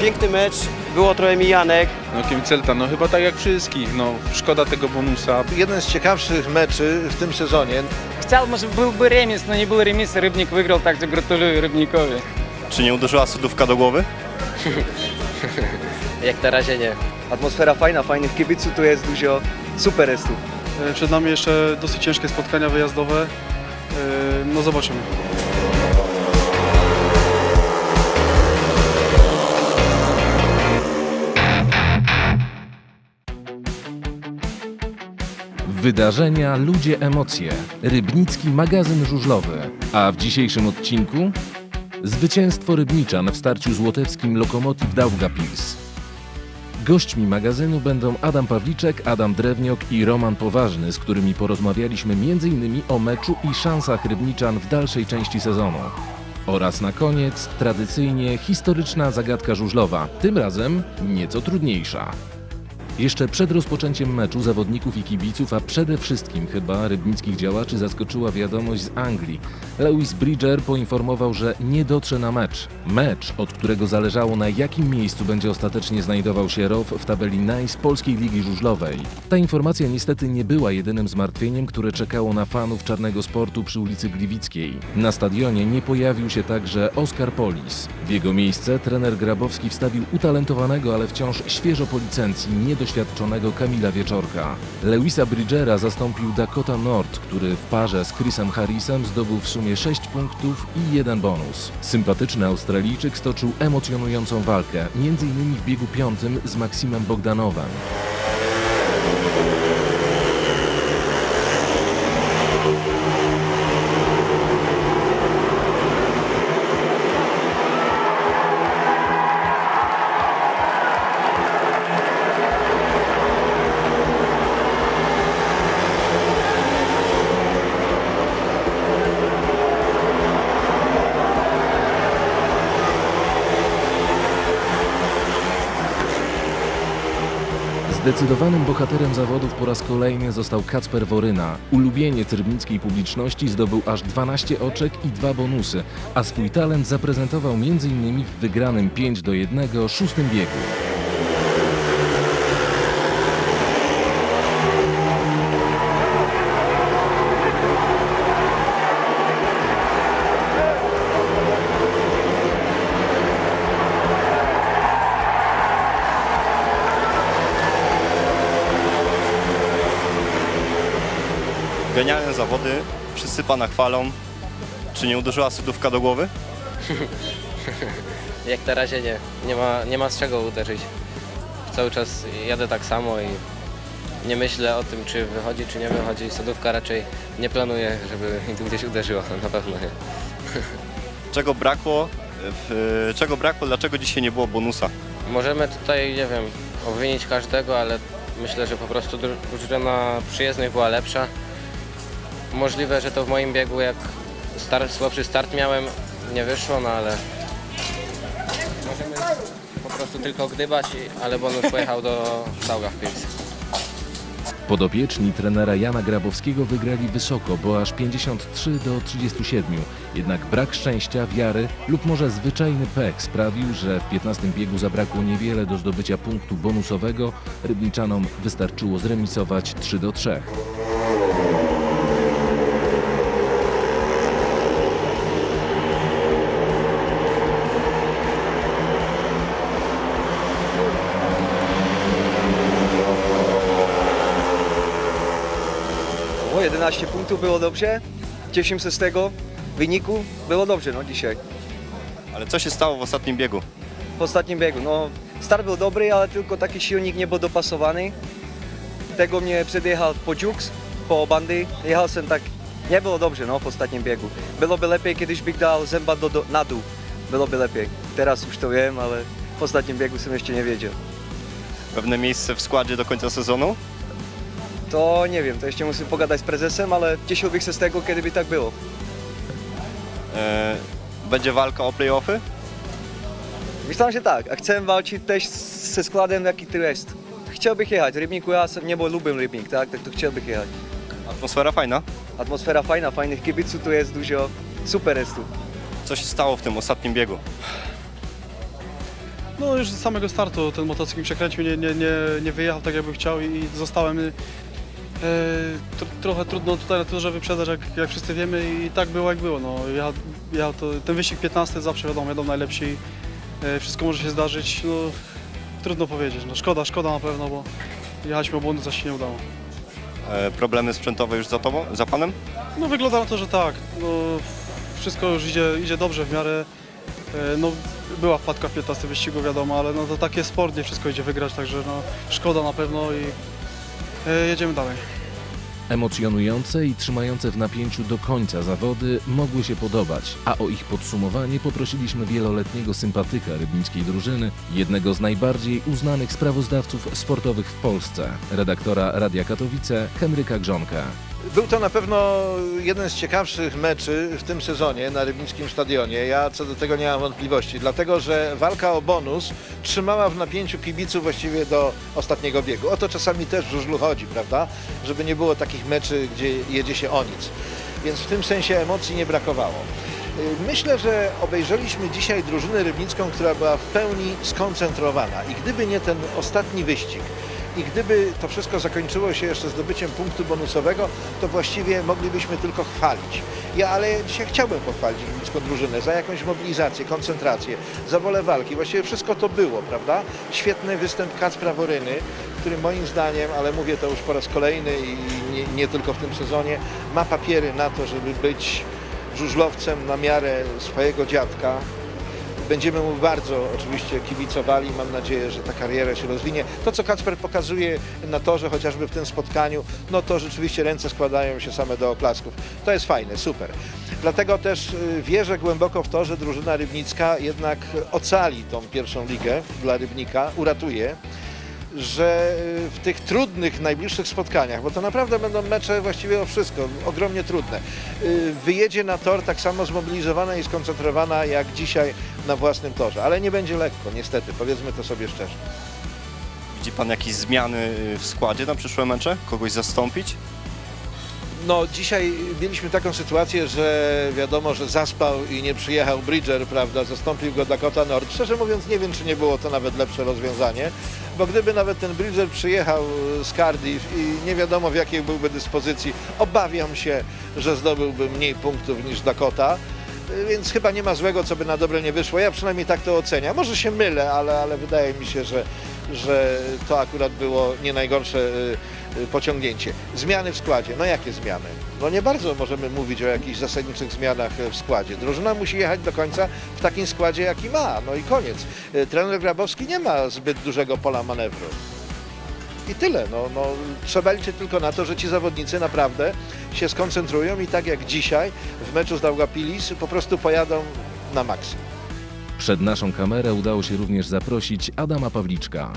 piękny mecz, było trochę mijanek. No Kielcelta, no chyba tak jak wszystkich, no szkoda tego bonusa. Jeden z ciekawszych meczy w tym sezonie. Chciałbym, żeby byłby remis, no nie był remis, Rybnik wygrał, także gratuluję Rybnikowi. Czy nie uderzyła sodówka do głowy? Jak na razie nie. Atmosfera fajna, fajnych kibiców tu jest dużo, super jest tu. E, Przed nami jeszcze dosyć ciężkie spotkania wyjazdowe. E, No zobaczymy. Wydarzenia, ludzie, emocje. Rybnicki magazyn żużlowy. A w dzisiejszym odcinku zwycięstwo Rybniczan w starciu z łotewskim Lokomotiv Daugavpils. Gośćmi magazynu będą Adam Pawliczek, Adam Drewniok i Roman Poważny, z którymi porozmawialiśmy m.in. o meczu i szansach Rybniczan w dalszej części sezonu. Oraz na koniec tradycyjnie historyczna zagadka żużlowa, tym razem nieco trudniejsza. Jeszcze przed rozpoczęciem meczu zawodników i kibiców, a przede wszystkim chyba rybnickich działaczy zaskoczyła wiadomość z Anglii. Lewis Bridger poinformował, że nie dotrze na mecz. Mecz, od którego zależało na jakim miejscu będzie ostatecznie znajdował się ROW w tabeli NICE Polskiej Ligi Żużlowej. Ta informacja niestety nie była jedynym zmartwieniem, które czekało na fanów czarnego sportu przy ulicy Gliwickiej. Na stadionie nie pojawił się także Oskar Polis. W jego miejsce trener Grabowski wstawił utalentowanego, ale wciąż świeżo po licencji, niedoświadczonego Kamila Wieczorka. Lewisa Bridgera zastąpił Dakota Nord, który w parze z Chrisem Harrisem zdobył w sumie 6 punktów i jeden bonus. Sympatyczny Australijczyk stoczył emocjonującą walkę, m.in. w biegu piątym z Maksimem Bogdanowem. Zdecydowanym bohaterem zawodów po raz kolejny został Kacper Woryna. Ulubieniec rybnickiej publiczności zdobył aż 12 oczek i dwa bonusy, a swój talent zaprezentował m.in. w wygranym 5 do 1 szóstym biegu. Genialne zawody, wszyscy pana chwalą. Czy nie uderzyła sodówka do głowy? Jak na razie nie. Nie ma, nie ma z czego uderzyć. Cały czas jadę tak samo i nie myślę o tym, czy wychodzi, czy nie wychodzi. Sodówka raczej nie planuję, żeby mi tu gdzieś uderzyła. Na pewno nie. Czego brakło? W, czego brakło? Dlaczego dzisiaj nie było bonusa? Możemy tutaj, nie wiem, obwinić każdego, ale myślę, że po prostu dru- drużyna przyjezdnych była lepsza. Możliwe, że to w moim biegu, jak słabszy start miałem, nie wyszło, no ale możemy po prostu tylko gdybać, i- ale bonus pojechał do Daugavpils. Podopieczni trenera Jana Grabowskiego wygrali wysoko, bo aż 53 do 37. Jednak brak szczęścia, wiary lub może zwyczajny pech sprawił, że w 15 biegu zabrakło niewiele do zdobycia punktu bonusowego. Rybniczanom wystarczyło zremisować 3 do 3. 11 punktów było dobrze, cieszymy się z tego wyniku, było dobrze no dzisiaj. Ale co się stało w ostatnim biegu? W ostatnim biegu, no start był dobry, ale tylko taki silnik nie był dopasowany. Tego mnie przedjechał Podziuks po bandy, jechał jsem tak, nie było dobrze no w ostatnim biegu. Byłoby lepiej, kiedyś bych dał zęba do, do, na dół, byłoby lepiej. Teraz już to wiem, ale w ostatnim biegu jsem jeszcze nie wiedział. Pewne miejsce w składzie do końca sezonu? To nie wiem, to jeszcze muszę pogadać z prezesem, ale cieszyłbym się z tego, kiedy by tak było. E, będzie walka o playoffy? Myślałem, że tak, a chcę walczyć też ze składem, jaki tu jest. Chciałbym jechać, Rybniku, ja nie bo lubię Rybnik, tak, tak to chciałbym jechać. Atmosfera fajna. Atmosfera fajna, fajnych kibiców tu jest dużo, super jest tu. Co się stało w tym ostatnim biegu? No już z samego startu ten motocykl przekręcił, nie, nie, nie, nie wyjechał tak jakbym chciał i zostałem tr trochę trudno tutaj na torze wyprzedzać jak, jak wszyscy wiemy i tak było jak było. No, ja, ja to, ten wyścig 15 zawsze wiadomo, wiadomo najlepsi, e, wszystko może się zdarzyć, no, trudno powiedzieć, no, szkoda, szkoda na pewno, bo jechaliśmy obłędy, coś się nie udało. E, problemy sprzętowe już za tobą, za panem? No wygląda na to, że tak. No, wszystko już idzie, idzie dobrze w miarę. E, No, była wpadka w 15 wyścigu, wiadomo, ale no to takie sport, nie wszystko idzie wygrać, także no, szkoda na pewno i e, jedziemy dalej. Emocjonujące i trzymające w napięciu do końca zawody mogły się podobać, a o ich podsumowanie poprosiliśmy wieloletniego sympatyka rybnickiej drużyny, jednego z najbardziej uznanych sprawozdawców sportowych w Polsce, redaktora Radia Katowice Henryka Grzonka. Był to na pewno jeden z ciekawszych meczy w tym sezonie na Rybnickim Stadionie. Ja co do tego nie mam wątpliwości, dlatego że walka o bonus trzymała w napięciu kibiców właściwie do ostatniego biegu. O to czasami też w żużlu chodzi, prawda? Żeby nie było takich meczy, gdzie jedzie się o nic. Więc w tym sensie emocji nie brakowało. Y, Myślę, że obejrzeliśmy dzisiaj drużynę rybnicką, która była w pełni skoncentrowana i gdyby nie ten ostatni wyścig, i gdyby to wszystko zakończyło się jeszcze zdobyciem punktu bonusowego, to właściwie moglibyśmy tylko chwalić. Ja ale dzisiaj chciałbym pochwalić rybnicką drużynę za jakąś mobilizację, koncentrację, za wolę walki. Właściwie wszystko to było, prawda? Świetny występ Kacpra Woryny, który moim zdaniem, ale mówię to już po raz kolejny i nie, nie tylko w tym sezonie, ma papiery na to, żeby być żużlowcem na miarę swojego dziadka, Będziemy mu bardzo oczywiście kibicowali. Mam nadzieję, że ta kariera się rozwinie. To, co Kacper pokazuje na torze, chociażby w tym spotkaniu, no to rzeczywiście ręce składają się same do oklasków. To jest fajne, super. Dlatego też y, wierzę głęboko w to, że drużyna rybnicka jednak ocali tą pierwszą ligę dla Rybnika, uratuje że y, w tych trudnych, najbliższych spotkaniach, bo to naprawdę będą mecze właściwie o wszystko, ogromnie trudne, y, wyjedzie na tor tak samo zmobilizowana i skoncentrowana jak dzisiaj na własnym torze. Ale nie będzie lekko, niestety, powiedzmy to sobie szczerze. Widzi pan jakieś zmiany y, w składzie na przyszłe mecze? Kogoś zastąpić? No dzisiaj mieliśmy taką sytuację, że wiadomo, że zaspał i nie przyjechał Bridger, prawda, zastąpił go Dakota Nord. Szczerze mówiąc nie wiem, czy nie było to nawet lepsze rozwiązanie, bo gdyby nawet ten Bridger przyjechał z Cardiff i nie wiadomo w jakiej byłby dyspozycji, obawiam się, że zdobyłby mniej punktów niż Dakota. Więc chyba nie ma złego, co by na dobre nie wyszło. Ja przynajmniej tak to oceniam. Może się mylę, ale, ale wydaje mi się, że, że to akurat było nie najgorsze y, pociągnięcie. Zmiany w składzie. No jakie zmiany? No nie bardzo możemy mówić o jakichś zasadniczych zmianach y, w składzie. Drużyna musi jechać do końca w takim składzie, jaki ma. No i koniec. Y, Trener Grabowski nie ma zbyt dużego pola manewru. I tyle. No, no, trzeba liczyć tylko na to, że ci zawodnicy naprawdę się skoncentrują i tak jak dzisiaj w meczu z Daugapilis po prostu pojadą na maksimum. Przed naszą kamerę udało się również zaprosić Adama Pawliczka.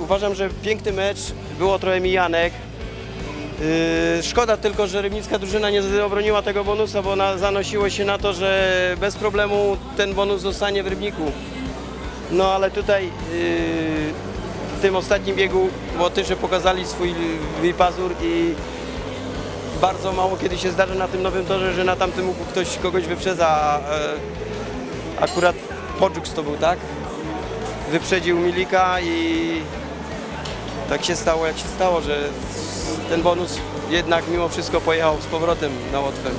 Uważam, że piękny mecz, było trochę mijanek. Yy, szkoda tylko, że rybnicka drużyna nie obroniła tego bonusa, bo na, zanosiło się na to, że bez problemu ten bonus zostanie w Rybniku. No ale tutaj yy, w tym ostatnim biegu Łotysze pokazali swój lwi pazur i bardzo mało kiedy się zdarza na tym nowym torze, że na tamtym łuku ktoś kogoś wyprzedza. a, Akurat Podżuks to był, tak? Wyprzedził Milika i tak się stało, jak się stało, że ten bonus jednak mimo wszystko pojechał z powrotem na Łotwę.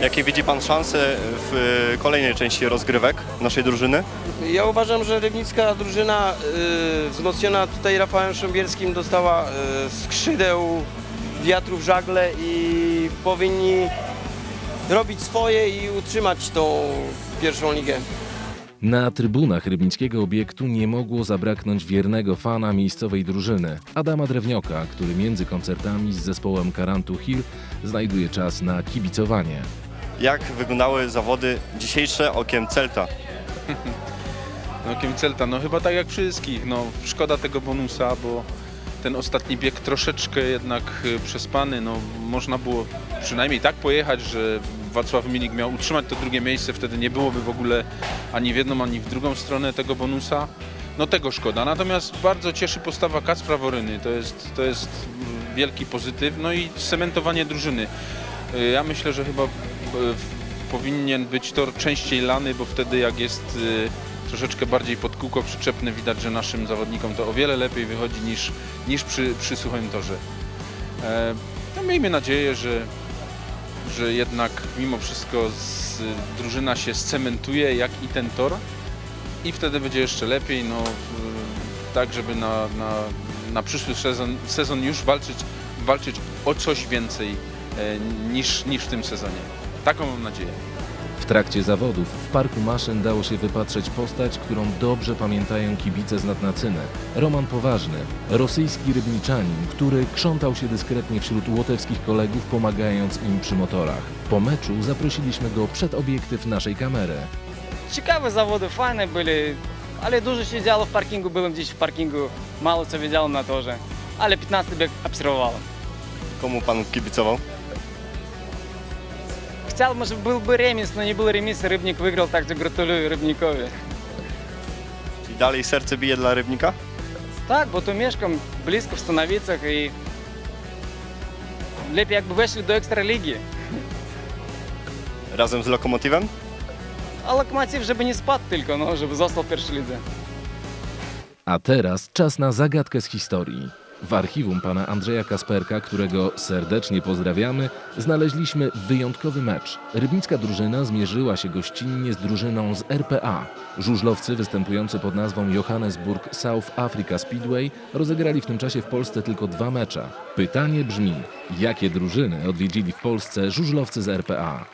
Jakie widzi pan szanse w kolejnej części rozgrywek naszej drużyny? Ja uważam, że rybnicka drużyna y, wzmocniona tutaj Rafałem Szymbielskim dostała y, skrzydeł, wiatru w żagle i powinni robić swoje i utrzymać tą pierwszą ligę. Na trybunach rybnickiego obiektu nie mogło zabraknąć wiernego fana miejscowej drużyny, Adama Drewnioka, który między koncertami z zespołem Karantu Hill znajduje czas na kibicowanie. Jak wyglądały zawody dzisiejsze okiem Celta? No Okiem Celta, no chyba tak jak wszystkich, no szkoda tego bonusa, bo ten ostatni bieg troszeczkę jednak y, przespany, no można było przynajmniej tak pojechać, że Wacław Milik miał utrzymać to drugie miejsce, wtedy nie byłoby w ogóle ani w jedną, ani w drugą stronę tego bonusa. No tego szkoda, natomiast bardzo cieszy postawa Kacpra Woryny, to jest, to jest wielki pozytyw, no i cementowanie drużyny. Y, Ja myślę, że chyba y, powinien być tor częściej lany, bo wtedy jak jest y, troszeczkę bardziej pod kółko przyczepne. Widać, że naszym zawodnikom to o wiele lepiej wychodzi niż, niż przy, przy suchym torze. E, no miejmy nadzieję, że, że jednak mimo wszystko z, drużyna się scementuje, jak i ten tor i wtedy będzie jeszcze lepiej, no, tak żeby na, na, na przyszły sezon, sezon już walczyć, walczyć o coś więcej e, niż, niż w tym sezonie. Taką mam nadzieję. W trakcie zawodów w Parku Maszyn dało się wypatrzeć postać, którą dobrze pamiętają kibice z Nadnacyny. Roman Poważny, rosyjski rybniczanin, który krzątał się dyskretnie wśród łotewskich kolegów, pomagając im przy motorach. Po meczu zaprosiliśmy go przed obiektyw naszej kamery. Ciekawe zawody, fajne były, ale dużo się działo w parkingu, byłem gdzieś w parkingu, mało co wiedziałem na torze, ale 15 bieg obserwowałem. Komu pan kibicował? Chciałbym, żeby byłby remis, no nie był remis, Rybnik wygrał, także gratuluję Rybnikowi. Czyli dalej serce bije dla Rybnika? Tak, bo tu mieszkam blisko w Stanowicach i lepiej jakby weszli do Ekstraligi. Razem z Lokomotywem? A Lokomotiv, żeby nie spadł tylko, no, żeby został w pierwszej lidze. A teraz czas na zagadkę z historii. W archiwum pana Andrzeja Kasperka, którego serdecznie pozdrawiamy, znaleźliśmy wyjątkowy mecz. Rybnicka drużyna zmierzyła się gościnnie z drużyną z RPA. Żużlowcy występujący pod nazwą Johannesburg South Africa Speedway rozegrali w tym czasie w Polsce tylko dwa mecze. Pytanie brzmi, jakie drużyny odwiedzili w Polsce żużlowcy z RPA?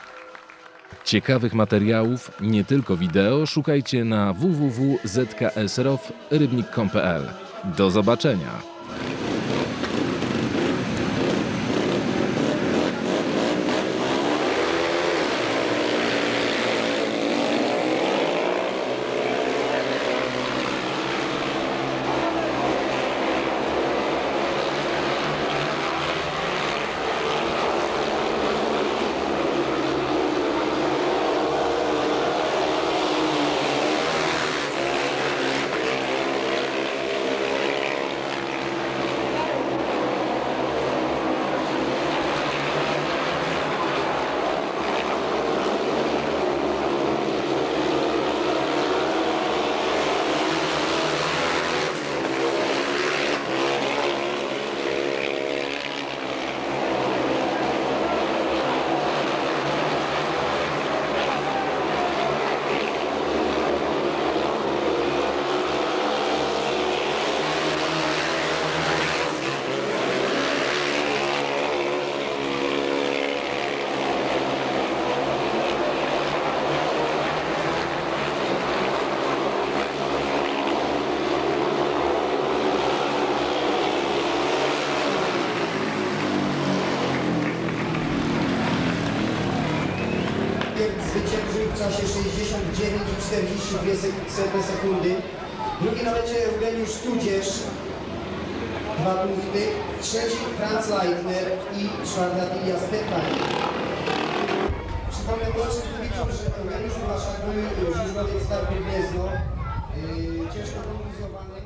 Ciekawych materiałów, nie tylko wideo, szukajcie na www.zksrof.rybnik.pl. Do zobaczenia! zwyciężył w czasie 69,42 sekundy. Drugi na mecie Eugeniusz Tudzież, dwa punkty. Trzeci Franz Leitner i czwarta Lidia Stepani. Przypomnę proszę kibiczom, że Eugeniusz Blaszak był żużlowiec Starku Gniezno, yy, ciężko kontuzjowany.